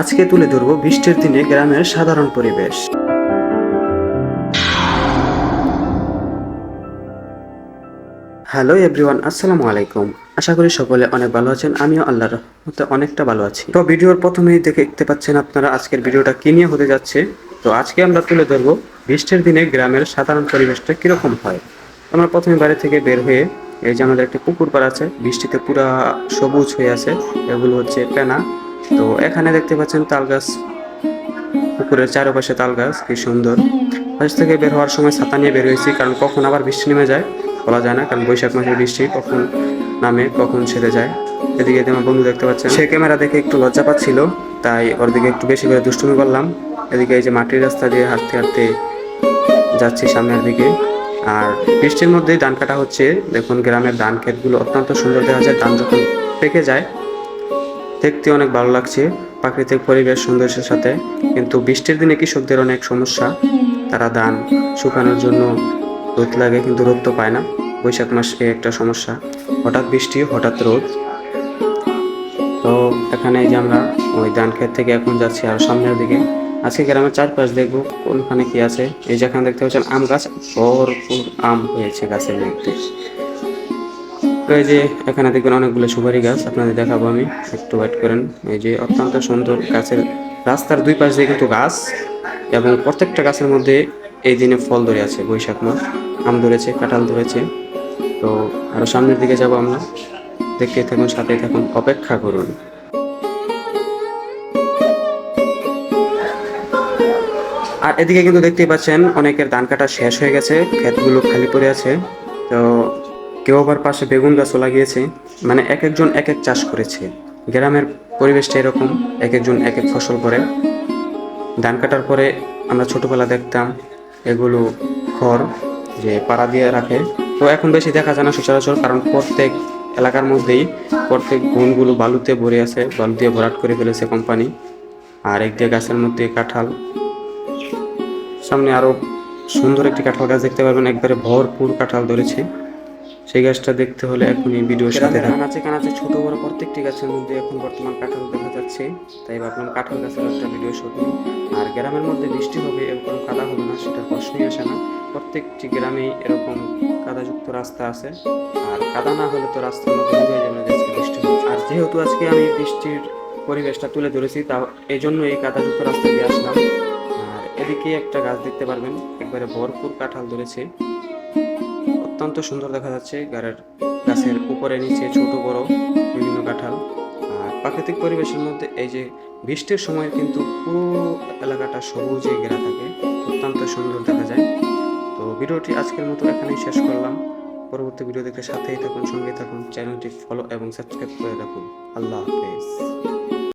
আজকে তুলে ধরবো বৃষ্টির দিনে গ্রামের সাধারণ পরিবেশ। হ্যালো এভরিওয়ান, আসসালামু আলাইকুম। আশা করি সকলে অনেক ভালো আছেন। আমিও আল্লাহর রহমতে অনেকটা ভালো আছি। তো ভিডিওর প্রথমেই দেখে দেখতে পাচ্ছেন আপনারা আজকের ভিডিওটা কি নিয়ে হতে যাচ্ছে। তো আজকে আমরা তুলে ধরবো বৃষ্টির দিনে গ্রামের সাধারণ পরিবেশটা কীরকম হয়। আমরা প্রথমে বাড়ি থেকে বের হয়ে এই যে আমাদের একটা পুকুর পাড় আছে, বৃষ্টিতে পুরা সবুজ হয়ে আছে। এগুলো হচ্ছে পেনা তো এখানে দেখতে পাচ্ছেন তাল গাছ পুকুরের চারপাশে তাল গাছ কি সুন্দর। বাস থেকে বের হওয়ার সময় ছাতা নিয়ে বের হয়েছি, কারণ কখন আবার বৃষ্টি নেমে যায় বলা যায় না, কারণ বৈশাখ মাসের বৃষ্টি কখন নামে, কখন ছেড়ে যায়। এদিকে আমার বন্ধু দেখতে পাচ্ছেন, সে ক্যামেরা দেখে একটু লজ্জা পাচ্ছিল, তাই ওর দিকে একটু বেশি করে দুষ্টুমি করলাম। এদিকে এই যে মাটির রাস্তা দিয়ে হাঁটতে হাঁটতে যাচ্ছি সামনের দিকে। আর বৃষ্টির মধ্যেই ধান কাটা হচ্ছে। দেখুন গ্রামের ধান ক্ষেতগুলো অত্যন্ত সুন্দর দেখা যায়, ধান যখন পেকে যায় দেখতে অনেক ভালো লাগছে, প্রাকৃতিক পরিবেশ, সৌন্দর্যের সাথে। কিন্তু বৃষ্টির দিনে কৃষকদের অনেক সমস্যা। তারা ধান শুকানোর জন্য রোদ লাগে, কিন্তু রোদ তো পায় না। বৈশাখ মাসে একটা সমস্যা। হঠাৎ বৃষ্টি, হঠাৎ রোদ। তো এখানে যে আমরা ওই ধান ক্ষেত থেকে এখন যাচ্ছি আর সামনের দিকে। আজকে গ্রামের চারপাশ দেখব, কোনখানে কি আছে। এই যেখানে দেখতে পাচ্ছেন আম গাছ, ভরপুর আম হয়েছে গাছের মধ্যে। তো এই যে এখানে দেখবেন অনেকগুলো সুপারি গাছ, আপনাদের দেখাবো আমি। একটু ওয়েট করেন। এই যে অত্যন্ত সুন্দর গাছের রাস্তার দুই পাশ দিয়ে কিন্তু গাছ এবং প্রত্যেকটা গাছের মধ্যে এই দিনে ফল ধরে আছে, বৈশাখ মাস। আম ধরেছে, কাঁঠাল ধরেছে। তো আরও সামনের দিকে যাব আমরা। দেখতে থাকুন সাথে থাকুন, অপেক্ষা করুন। আর এদিকে কিন্তু দেখতেই পাচ্ছেন, অনেকের ধান কাটা শেষ হয়ে গেছে, ক্ষেতগুলো খালি পড়ে আছে। তো কেউ আবার পাশে বেগুন গাছও লাগিয়েছে। মানে এক একজন এক এক চাষ করেছে। গ্রামের পরিবেশটা এরকম, এক একজন এক এক ফসল করে। ধান কাটার পরে আমরা ছোটোবেলা দেখতাম এগুলো খড় যে পাড়া দিয়ে রাখে। তো এখন বেশি দেখা যায় না সচরাচর, কারণ প্রত্যেক এলাকার মধ্যেই প্রত্যেক গুণগুলো বালুতে ভরে আছে, বালু দিয়ে ভরাট করে ফেলেছে কোম্পানি। আর এক দিয়ে গাছের মধ্যে কাঁঠাল। সামনে আরও সুন্দর একটি কাঁঠাল গাছ দেখতে পারবেন, একবারে ভরপুর কাঁঠাল ধরেছে। সেই গাছটা দেখতে হলে এখনই ভিডিওর সাথে কানাচে কানাচে ছোট বড় প্রত্যেকটি গাছের মধ্যে এখন বর্তমান কাঁঠাল দেখা যাচ্ছে। তাই ভাবলাম কাঁঠাল গাছের একটা ভিডিও শুট আর গ্রামের মধ্যে বৃষ্টি হবে এরকম কাদা হবে না সেটা প্রশ্নই আসে না। প্রত্যেকটি গ্রামেই এরকম কাদাযুক্ত রাস্তা আছে। আর কাদা না হলে তো রাস্তার মধ্যে বোঝা যাবে না আজকে বৃষ্টি আর যেহেতু আজকে আমি বৃষ্টির পরিবেশটা তুলে ধরেছি তা এই জন্য এই কাদাযুক্ত রাস্তা দিয়ে আসলাম। আর এদিকে একটা গাছ দেখতে পারবেন একবারে ভরপুর কাঁঠাল ধরেছে। অত্যন্ত সুন্দর দেখা যাচ্ছে। গাড়ের গাছের উপরে, নিচে ছোট, বড় বিভিন্ন কাঁঠাল। আর প্রাকৃতিক পরিবেশের মধ্যে এই যে বৃষ্টির সময় কিন্তু পুরো এলাকাটা সবুজে ঘেরা থাকে। অত্যন্ত সুন্দর দেখা যায়। তো ভিডিওটি আজকের মতো এখানেই শেষ করলাম। পরবর্তী ভিডিও দেখতে সাথেই থাকুন সঙ্গে থাকুন। চ্যানেলটি ফলো এবং সাবস্ক্রাইব করে রাখুন। আল্লাহ হাফেজ।